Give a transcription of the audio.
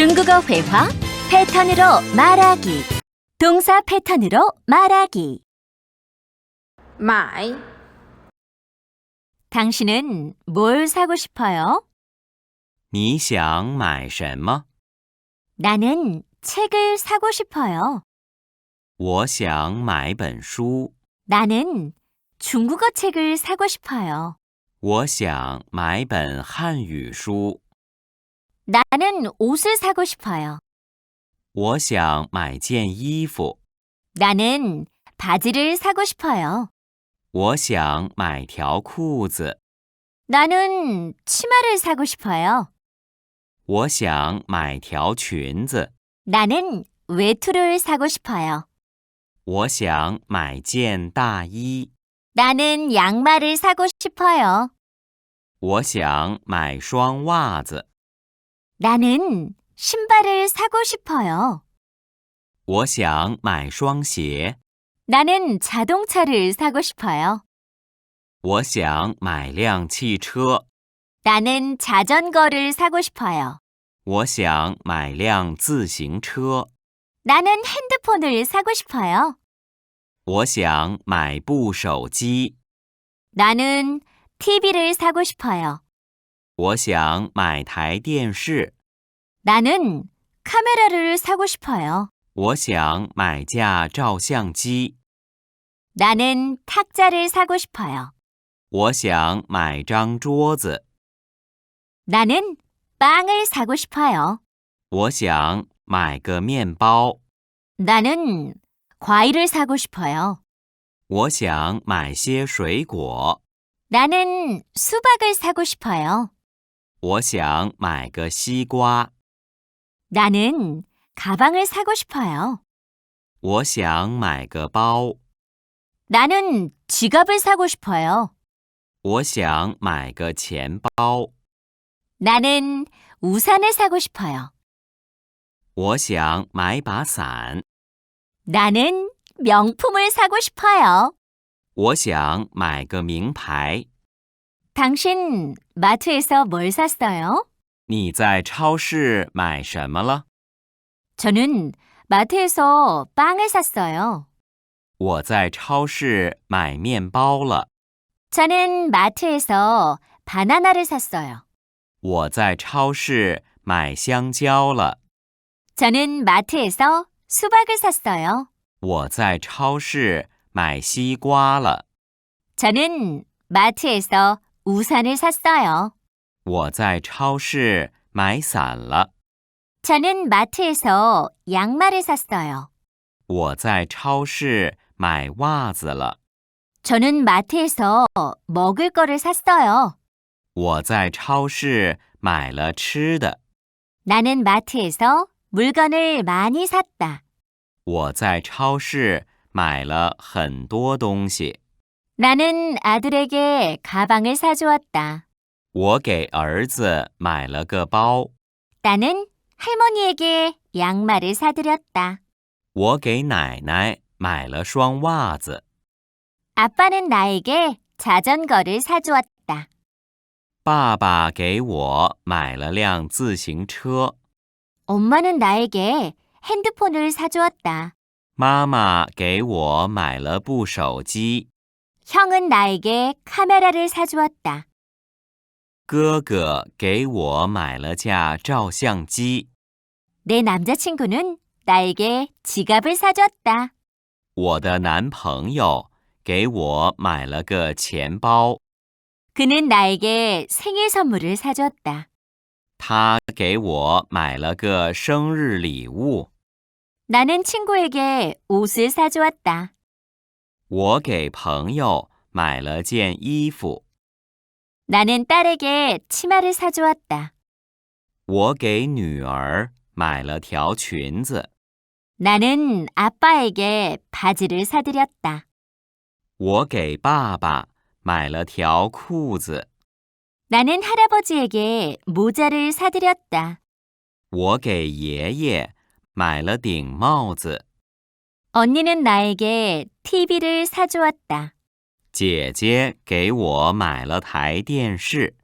중국어 회화 패턴으로 말하기 동사 패턴으로 말하기 买 당신은 뭘 사고 싶어요? 你想买什么？ 나는 책을 사고 싶어요. 我想买本书。 나는 중국어 책을 사고 싶어요. 我想买本汉语书。 나는 옷을 사고 싶어요. 我想买件衣服。 나는 바지를 사고 싶어요. 我想买条裤子。 나는 치마를 사고 싶어요. 我想买条裙子。 나는 외투를 사고 싶어요. 我想买件大衣。 나는 양말을 사고 싶어요. 我想买双袜子。 나는 신발을 사고 싶어요. 我想买双鞋。 나는 자동차를 사고 싶어요. 我想买辆汽车。 나는 자전거를 사고 싶어요. 我想买辆自行车。 나는 핸드폰을 사고 싶어요. 我想买部手机。 나는 TV를 사고 싶어요. 我想买台电视。 나는 카메라를 사고 싶어요. 我想买架照相机。 나는 탁자를 사고 싶어요. 我想买张桌子。 나는 빵을 사고 싶어요. 我想买个面包。 나는 과일을 사고 싶어요. 我想买些水果。 나는 수박을 사고 싶어요. 我想买个西瓜。 나는 가방을 사고 싶어요. 我想买个包。 나는 지갑을 사고 싶어요. 我想买个钱包。 나는 우산을 사고 싶어요. 我想买把伞。 나는 명품을 사고 싶어요. 我想买个名牌。 당신 마트에서 뭘 샀어요? 你在超市买什么了？ 저는 마트에서 빵을 샀어요. 我在超市买面包了。 저는 마트에서 바나나를 샀어요. 我在超市买香蕉了。 저는 마트에서 수박을 샀어요. 我在超市买西瓜了。 저는 마트에서 우산을 샀어요. 我在超市买伞了。 저는 마트에서 양말을 샀어요. 我在超市买袜子了。 저는 마트에서 먹을 거를 샀어요. 我在超市买了吃的。 나는 마트에서 물건을 많이 샀다. 我在超市买了很多东西。 나는 아들에게 가방을 사주었다. 我给儿子买了个包。 나는 할머니에게 양말을 사드렸다. 我给奶奶买了双袜子。 아빠는 나에게 자전거를 사주었다. 爸爸给我买了辆自行车。 엄마는 나에게 핸드폰을 사주었다. 妈妈给我买了部手机。 형은 나에게 카메라를 사주었다. 哥哥给我买了架照相机。 내 남자친구는 나에게 지갑을 사줬다. 我的男朋友给我买了个钱包。 그는 나에게 생일 선물을 사줬다. 他给我买了个生日礼物。 나는 친구에게 옷을 사주었다. 我给朋友买了件衣服。 나는 딸에게 치마를 사주었다. 我给女儿买了条裙子。 나는 아빠에게 바지를 사드렸다. 我给爸爸买了条裤子。 나는 할아버지에게 모자를 사드렸다. 我给爷爷买了顶帽子。 언니는 나에게 TV를 사주었다. 姐姐给我买了台电视。